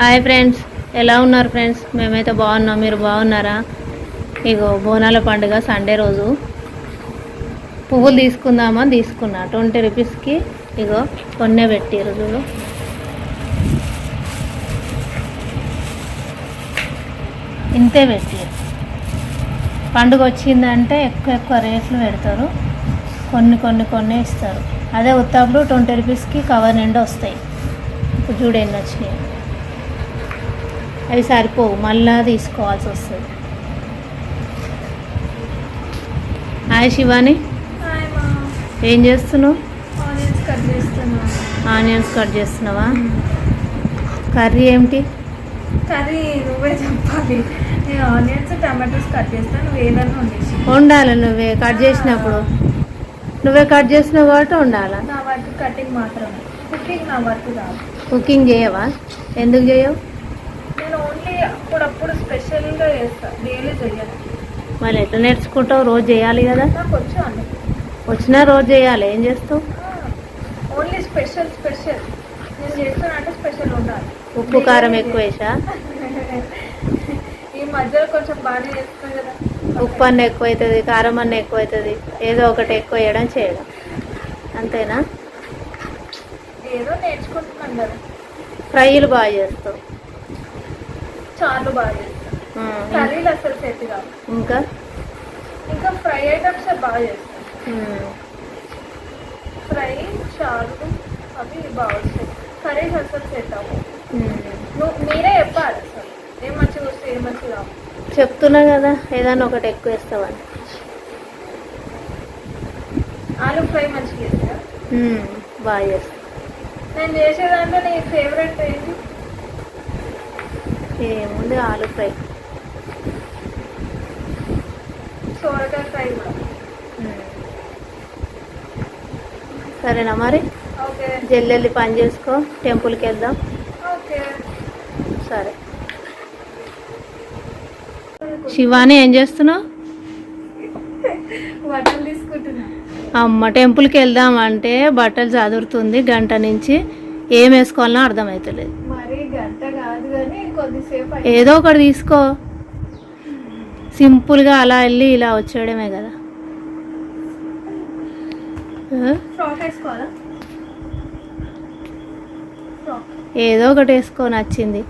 Hi friends ఎలా ఉన్నారు friends మేమైతే బాగున్నాం. మీరు బాగున్నారా? ఇగో బోనాల పండుగ సండే రోజు. పువ్వులు తీసుకుందామా? తీసుకున్నా. ట్వంటీ రూపీస్కి ఇగో కొన్నే పెట్టారు చూడు. ఇంతే పెట్టారు పండుగ వచ్చిందంటే ఎక్కువ ఎక్కువ రేట్లు పెడతారు. కొన్ని కొన్ని కొన్ని ఇస్తారు. అదే ఉత్తప్పుడు ట్వంటీ రూపీస్కి కవర్ నిండా వస్తాయి. ఇప్పుడు చూడు ఎన్ని వచ్చినాయి. అవి సరిపోవు మళ్ళా తీసుకోవాల్సి వస్తుంది. హాయ్ శివాని. ఏం చేస్తున్నావు? ఆనియన్స్ కట్ చేస్తున్నా. ఆనియన్స్ కట్ చేస్తున్నావా? కర్రీ ఏమిటి కర్రీ నువ్వే చెప్పాలి. నేను ఆనియన్స్ టమాటోస్ కట్ చేస్తాను నువ్వు ఏదన్నా వండేసి. వండాలి నువ్వే కట్ చేసినప్పుడు. నువ్వే కట్ చేసినావు కాబట్టి వండాలా? నా వర్క్ కటింగ్ మాత్రమే. కుకింగ్ నా వర్క్ కాదు. కుకింగ్ చేయవా? ఎందుకు చేయవు? అప్పుడప్పుడు స్పెషల్గా చేస్తాను డైలీ చెయ్యను. మళ్ళీ ఎట్లా నేర్చుకుంటావు? రోజు చేయాలి కదా? నాకు వచ్చు వచ్చినా రోజు చేయాలి. ఏం చేస్తావు? Only special special. నేను చేస్తాను అంటే స్పెషల్ ఉండాలి. ఉప్పు కారం ఎక్కువ వేసా? ఈ మధ్యలో కొంచెం బాగానే చేస్తాను కదా. ఉప్పు అన్న ఎక్కువ అవుతుంది కారం అన్న ఎక్కువ అవుతుంది ఏదో ఒకటి ఎక్కువ వేయడం చేయడం. అంతేనా? ఏదో నేర్చుకుంటున్నాను కదా. ఫ్రైలు బాగా చేస్తావు. చాలు బాగా చేస్తాను కర్రీలు అసలు సెట్ కాదు ఇంకా? ఇంకా ఫ్రై ఐటమ్స్ బాగా చేస్తాను ఫ్రై చారు అవి బాగా వస్తాయి కర్రీస్ అసలు సెట్ అవ్వవు. నువ్వు మీరే చెప్పాలి అసలు. ఏం మంచిగా వస్తే ఏం మంచిగా చెప్తున్నా కదా ఏదైనా ఒకటి ఎక్కువ వేస్తావని ఆలు ఫ్రై మంచిగా చేస్తా. బాగా చేస్తావు నేను చేసేదాంట్లో నీ ఫేవరెట్ ఏంటి? ఏముంది ఆలు ఫ్రై. సోరకాయ ఫ్రై కూడా ఉమ్. సరేనా మరి? జల్లెల్లి పని చేసుకో టెంపుల్కి వెళ్దాం. సరే. శివాని ఏం చేస్తున్నావు? బట్టలు తీసుకుంటున్నా. అమ్మ టెంపుల్కి వెళ్దాం అంటే బట్టలు చదురుతుంది గంట నుంచి. ఏం వేసుకోవాలనో అర్థమవుతలేదు ఏదో ఒకటి తీసుకో. సింపుల్గా అలా వెళ్ళి ఇలా వచ్చేయడమే కదా. ఏదో ఒకటి వేసుకో నచ్చింది.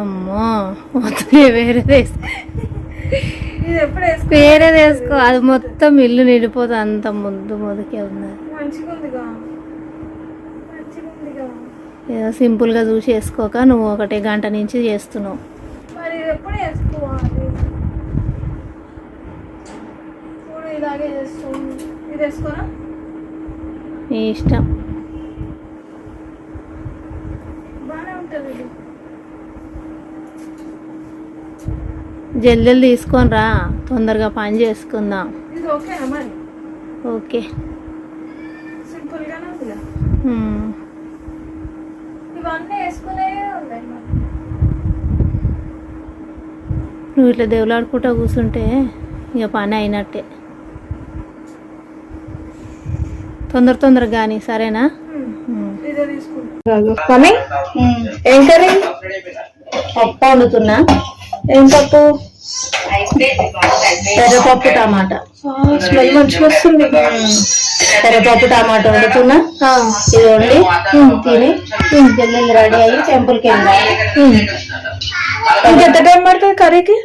అమ్మో వద్దులే వేరేది వేసుకో. అది మొత్తం ఇల్లు నిండిపోతుంది అంత ముద్దు ముదుకే ఉన్నది. మంచిగా ఏదో సింపుల్గా చూసి వేసుకోక నువ్వు ఒకటి గంట నుంచి చేస్తున్నావు. నీ ఇష్టం. జల్దీలు తీసుకొని రా తొందరగా పని చేసుకుందాం. ఓకే. సింపుల్గానే ఉందిగా హ్మ్. ఇవన్నీ వేసుకునే ఉన్నాయి మరి నువ్వు ఇట్లా దేవులాడుకుంటా కూర్చుంటే ఇక పని అయినట్టే. తొందర తొందరగా కానీ సరేనా? మమ్మీ ఏం కర్రీ? పప్పు వండుతున్నా. ఏం పప్పు? పెద్దపప్పు టమాటా. స్మెల్ మంచిగా వస్తుంది. పెద్దపప్పు టమాటా వండుతున్నా. ఇది వండి తిని రెడీ అయ్యి టెంపుల్కి వెళ్ళాలి. ఇంకెంత టైం పడుతుంది కర్రీకి?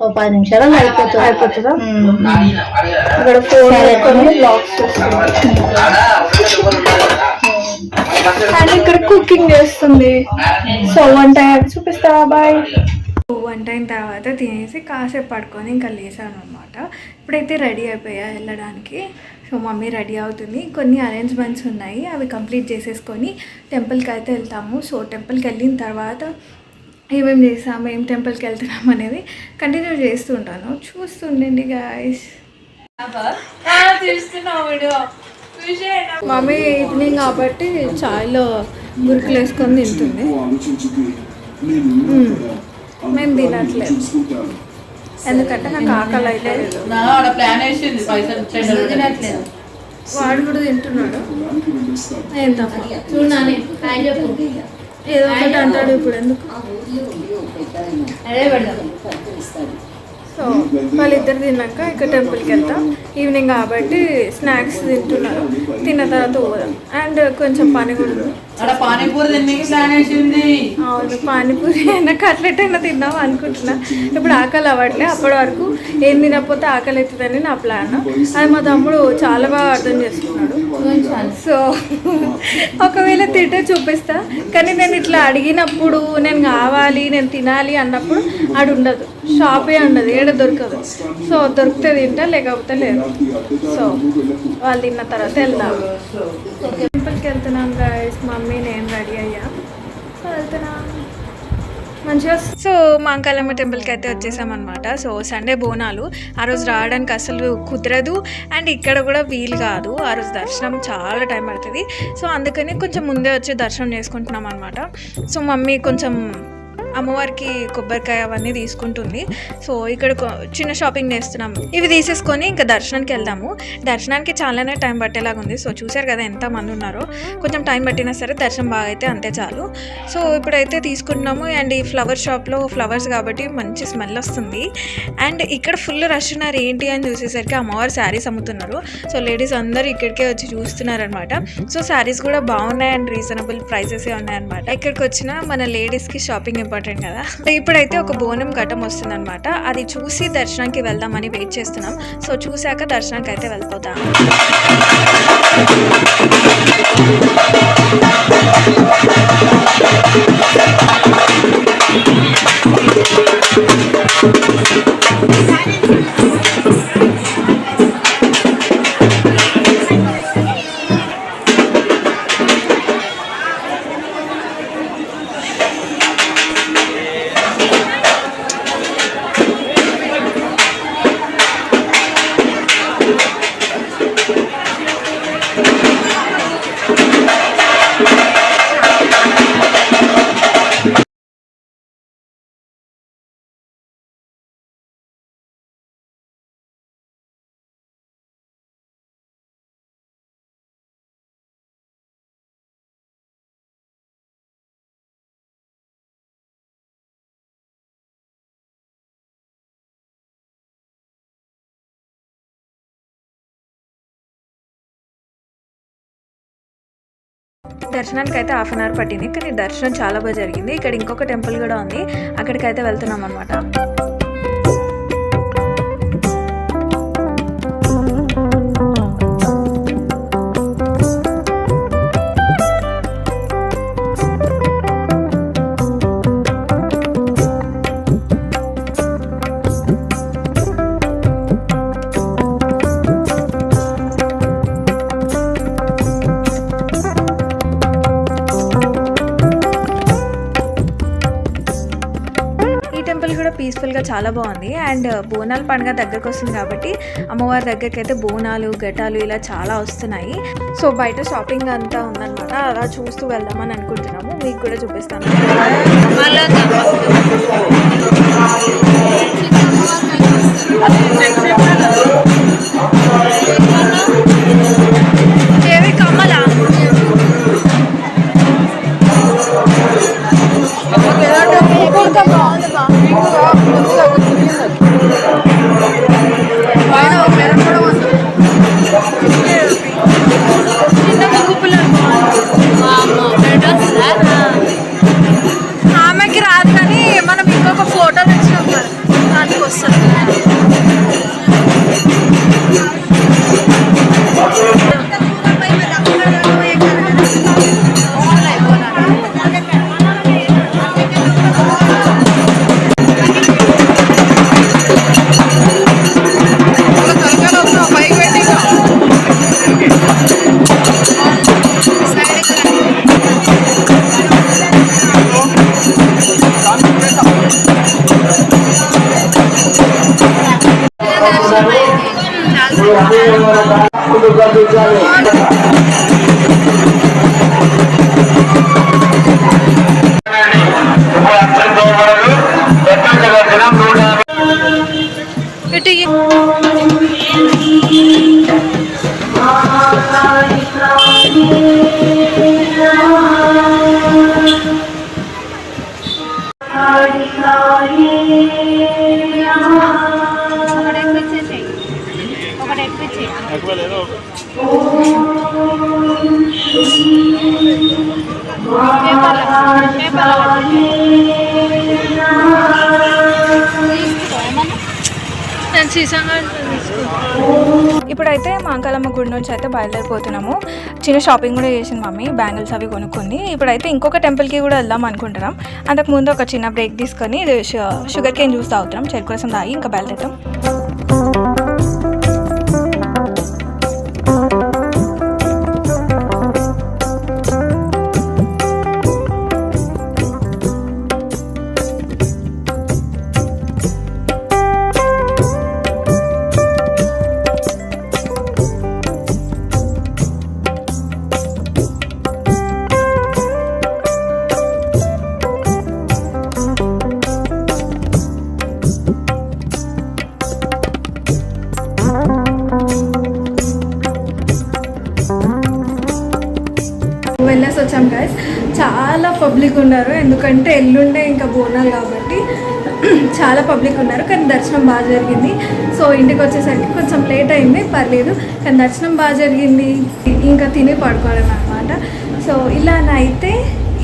ఓ పది నిమిషాలు అయిపోతుంది? అయిపోతుందా? ఇక్కడ ఫోన్ అండ్ ఇక్కడ కుకింగ్ చేస్తుంది. సో వన్ టైం చూపిస్తావా? బాయ్ వన్ టైం తర్వాత తినేసి కాసేపు పడుకొని ఇంకా లేసాను అనమాట ఇప్పుడైతే రెడీ అయిపోయా వెళ్ళడానికి. సో మమ్మీ రెడీ అవుతుంది. కొన్ని అరేంజ్మెంట్స్ ఉన్నాయి. అవి కంప్లీట్ చేసేసుకొని టెంపుల్కి అయితే వెళ్తాము. సో టెంపుల్కి వెళ్ళిన తర్వాత ఏమేమి చేసాము ఏం టెంపుల్కి వెళ్తున్నాం అనేది కంటిన్యూ చేస్తుంటాను చూస్తుండండి గాయస్. మమ్మీ ఈవినింగ్ కాబట్టి చాయ్లో మురుకులు వేసుకొని తింటుంది. మ్మ్. తినట్లేదు. ఎందుకంటే నాకు ఆకలి అయితే తినట్లేదు. వాడు కూడా తింటున్నాడు. ఏం తప్ప ఏదో ఒకటి అంటాడు ఇప్పుడు ఎందుకు? అదే పెడదాం. సో వాళ్ళిద్దరు తిన్నాక ఇక టెంపుల్కి వెళ్తాం. ఈవినింగ్ కాబట్టి స్నాక్స్ తింటున్నారు. తిన్న తర్వాత పోదాం అండ్ కొంచెం పని కూడా ఉంది అవును పానీపూరి అయినా కట్లెట్ అయినా తిందాం అనుకుంటున్నా. ఇప్పుడు ఆకలి అవ్వట్లే అప్పటి వరకు ఏం తినకపోతే ఆకలి అవుతుందని నా ప్లాన్ అది మా తమ్ముడు చాలా బాగా అర్థం చేసుకున్నాడు. సో ఒకవేళ తింటే చూపిస్తా. కానీ నేను ఇట్లా అడిగినప్పుడు నేను కావాలి నేను తినాలి అన్నప్పుడు ఆడు ఉండదు షాపే ఉండదు ఏడ దొరకదు. సో దొరికితే తింటా లేకపోతే లేదు. సో వాళ్ళు తిన్న తర్వాత వెళ్దాం. టెంపుల్కి వెళ్తున్నాం గాయస్ మమ్మీ నేను రెడీ అయ్యా. సో వెళ్తున్నాం. మంచిగా సో మాంకాలమ్మ టెంపుల్కి అయితే వచ్చేసామన్నమాట సో సండే బోనాలు. ఆ రోజు రావడానికి అసలు కుదరదు. అండ్ ఇక్కడ కూడా వీలు కాదు. ఆ రోజు దర్శనం చాలా టైం పడుతుంది. సో అందుకని కొంచెం ముందే వచ్చి దర్శనం చేసుకుంటున్నాం అనమాట సో మమ్మీ కొంచెం అమ్మవారికి కొబ్బరికాయ అవన్నీ తీసుకుంటుంది. సో ఇక్కడ చిన్న షాపింగ్ చేస్తున్నాం ఇవి తీసేసుకొని ఇంకా దర్శనానికి వెళ్దాము. దర్శనానికి చాలానే టైం పట్టేలాగా ఉంది. సో చూసారు కదా ఎంత మంది ఉన్నారో. కొంచెం టైం పట్టినా సరే దర్శనం బాగా అయితే అంతే చాలు. సో ఇప్పుడైతే తీసుకుంటున్నాము. అండ్ ఈ ఫ్లవర్ షాప్లో ఫ్లవర్స్ కాబట్టి మంచి స్మెల్ వస్తుంది. అండ్ ఇక్కడ ఫుల్ రష్ ఉన్నారు. ఏంటి అని చూసేసరికి అమ్మవారు శారీస్ అమ్ముతున్నారు. సో లేడీస్ అందరూ ఇక్కడికే వచ్చి చూస్తున్నారనమాట. సో శారీస్ కూడా బాగున్నాయి అండ్ రీజనబుల్ ప్రైసెస్ ఉన్నాయన్నమాట. ఇక్కడికి వచ్చిన మన లేడీస్కి షాపింగ్ ఇంపార్టెంట్ కదా. ఇప్పుడైతే ఒక బోనం ఘటం వస్తుందన్నమాట. అది చూసి దర్శనానికి వెళ్దామని వెయిట్ చేస్తున్నాం. సో చూశాక దర్శనానికి అయితే వెళ్ళిపోతాం. దర్శనానికి అయితే హాఫ్ అన్ అవర్ పట్టింది. కానీ దర్శనం చాలా బాగా జరిగింది. ఇక్కడ ఇంకొక టెంపుల్ కూడా ఉంది. అక్కడికైతే వెళ్తున్నాం అనమాట చాలా బాగుంది. అండ్ uh, బోనాల పండుగ దగ్గరకు వస్తుంది కాబట్టి అమ్మవారి దగ్గరికి అయితే బోనాలు గటాలు ఇలా చాలా వస్తున్నాయి. సో బయట షాపింగ్ అంతా ఉందన్నమాట. అలా చూస్తూ వెళ్దామని అనుకుంటున్నాము. మీకు కూడా చూపిస్తాను. ఏవి నేను సీసంగా ఇప్పుడైతే మాంకాలమ్మ గుడి నుంచి అయితే బయలుదేరిపోతున్నాము. చిన్న షాపింగ్ కూడా చేసింది మమ్మీ బ్యాంగిల్స్ అవి కొనుక్కుంది. ఇప్పుడైతే ఇంకొక టెంపుల్కి కూడా వెళ్దాం అనుకుంటున్నాం. అంతకు ముందు ఒక చిన్న బ్రేక్ తీసుకొని షు- షుగర్ కేన్ జ్యూస్ తాగుతున్నాం. చెరుకు రసం తాగి ఇంకా బయలుదేరుతాం. వచ్చాం గైస్ చాలా పబ్లిక్ ఉన్నారు. ఎందుకంటే ఎల్లుండే ఇంకా బోనాలు కాబట్టి చాలా పబ్లిక్ ఉన్నారు. కానీ దర్శనం బాగా జరిగింది. సో ఇంటికి వచ్చేసరికి కొంచెం లేట్ అయింది. పర్లేదు. కానీ దర్శనం బాగా జరిగింది. ఇంకా తిని పడుకోవడం అనమాట సో ఇలానైతే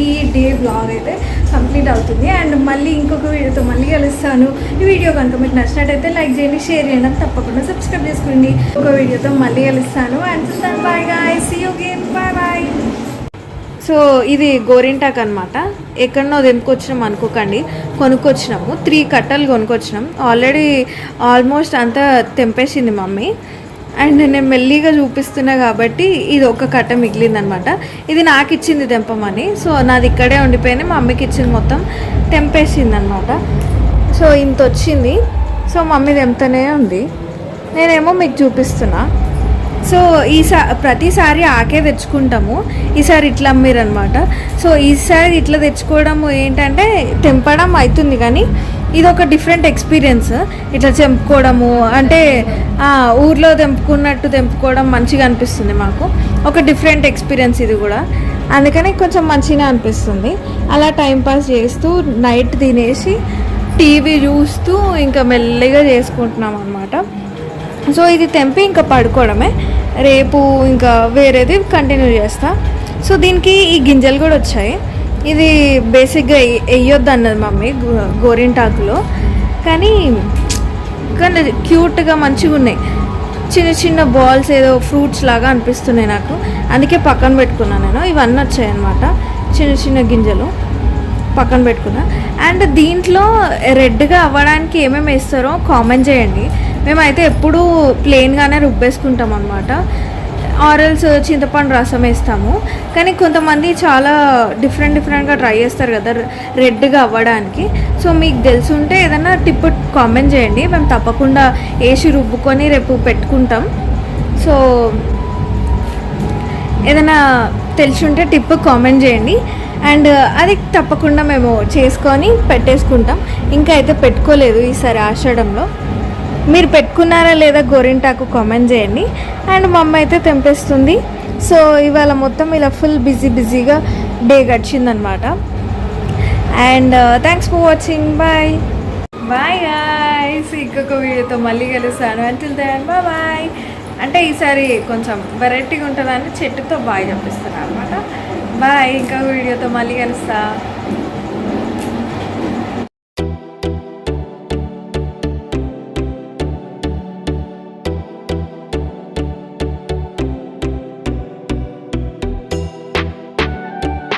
ఈ డే బ్లాగ్ అయితే కంప్లీట్ అవుతుంది. అండ్ మళ్ళీ ఇంకొక వీడియోతో మళ్ళీ కలుస్తాను. ఈ వీడియో కనుక మీకు నచ్చినట్టయితే లైక్ చేయండి షేర్ చేయండి తప్పకుండా సబ్స్క్రైబ్ చేసుకోండి. ఒక వీడియోతో మళ్ళీ కలుస్తాను. And bye guy see you game bye bye so ఇది గోరింటాక్ అనమాట ఎక్కడనో తెంపుకొచ్చినాం అనుకోకండి. కొనుక్కొచ్చినాము. త్రీ కట్టలు కొనుక్కొచ్చినాం. ఆల్రెడీ ఆల్మోస్ట్ అంతా తెంపేసింది మమ్మీ. అండ్ నేను మెల్లిగా చూపిస్తున్నా కాబట్టి ఇది ఒక కట్ట మిగిలిందనమాట ఇది నాకు ఇచ్చింది తెంపమని. సో నాది ఇక్కడే ఉండిపోయింది. మా మమ్మీకి ఇచ్చింది మొత్తం తెంపేసింది అనమాట సో ఇంత వచ్చింది సో మమ్మీ తెంపుతూనే ఉంది. నేనేమో మీకు చూపిస్తున్నా. సో ఈసా ప్రతిసారి ఆకే తెచ్చుకుంటాము. ఈసారి ఇట్లా అమ్మిరనమాట సో ఈసారి ఇట్లా తెచ్చుకోవడం ఏంటంటే తెంపడం అవుతుంది కానీ ఇది ఒక డిఫరెంట్ ఎక్స్పీరియన్స్. ఇట్లా తెంపుకోవడము అంటే ఊర్లో తెంపుకున్నట్టు తెంపుకోవడం మంచిగా అనిపిస్తుంది మాకు. ఒక డిఫరెంట్ ఎక్స్పీరియన్స్ ఇది కూడా. అందుకని కొంచెం మంచిగా అనిపిస్తుంది. అలా టైంపాస్ చేస్తూ నైట్ తినేసి టీవీ చూస్తూ ఇంకా మెల్లిగా చేసుకుంటున్నాం అనమాట సో ఇది తెంపి ఇంకా పడుకోవడమే. రేపు ఇంకా వేరేది కంటిన్యూ చేస్తా. సో దీనికి ఈ గింజలు కూడా వచ్చాయి. ఇది బేసిక్గా వేయొద్దు అన్నది మమ్మీ గో- గోరింటాకులో. కానీ కానీ క్యూట్గా మంచిగా ఉన్నాయి. చిన్న చిన్న బాల్స్ ఏదో ఫ్రూట్స్ లాగా అనిపిస్తున్నాయి నాకు. అందుకే పక్కన పెట్టుకున్నాను నేను. ఇవన్నీ వచ్చాయన్నమాట చిన్న చిన్న గింజలు పక్కన పెట్టుకున్నా. అండ్ దీంట్లో రెడ్గా అవ్వడానికి ఏమేమి వేస్తారో కామెంట్ చేయండి. మేమైతే ఎప్పుడూ ప్లెయిన్గానే రుబ్బేసుకుంటాం అనమాట ఆరల్స్ చింతపండు రసం వేస్తాము. కానీ కొంతమంది చాలా డిఫరెంట్ డిఫరెంట్గా ట్రై చేస్తారు కదా రెడ్గా అవ్వడానికి. సో మీకు తెలుసుంటే ఏదైనా టిప్ కామెంట్ చేయండి. మేము తప్పకుండా వేసి రుబ్బుకొని రేపు పెట్టుకుంటాం. సో ఏదైనా తెలిసి ఉంటే టిప్ కామెంట్ చేయండి అండ్ uh, అది తప్పకుండా మేము చేసుకొని పెట్టేసుకుంటాం. ఇంకా అయితే పెట్టుకోలేదు ఈసారి ఆషాఢంలో. మీరు పెట్టుకున్నారా లేదా గోరింటాకు కామెంట్ చేయండి. అండ్ మా అమ్మ అయితే తెంపేస్తుంది. సో ఇవాళ మొత్తం ఇలా ఫుల్ బిజీ బిజీగా day గడిచిందనమాట and thanks for watching bye bye guys ఇంకొక వీడియోతో మళ్ళీ కలుస్తాను. అంటిల్ దెన్ బాయ్ బాయ్ అంటే ఈసారి కొంచెం వెరైటీగా ఉంటుందని చెట్టుతో బాయ్ చెప్పిస్తాను అనమాట బాయ్ ఇంకొక వీడియోతో మళ్ళీ కలుస్తా.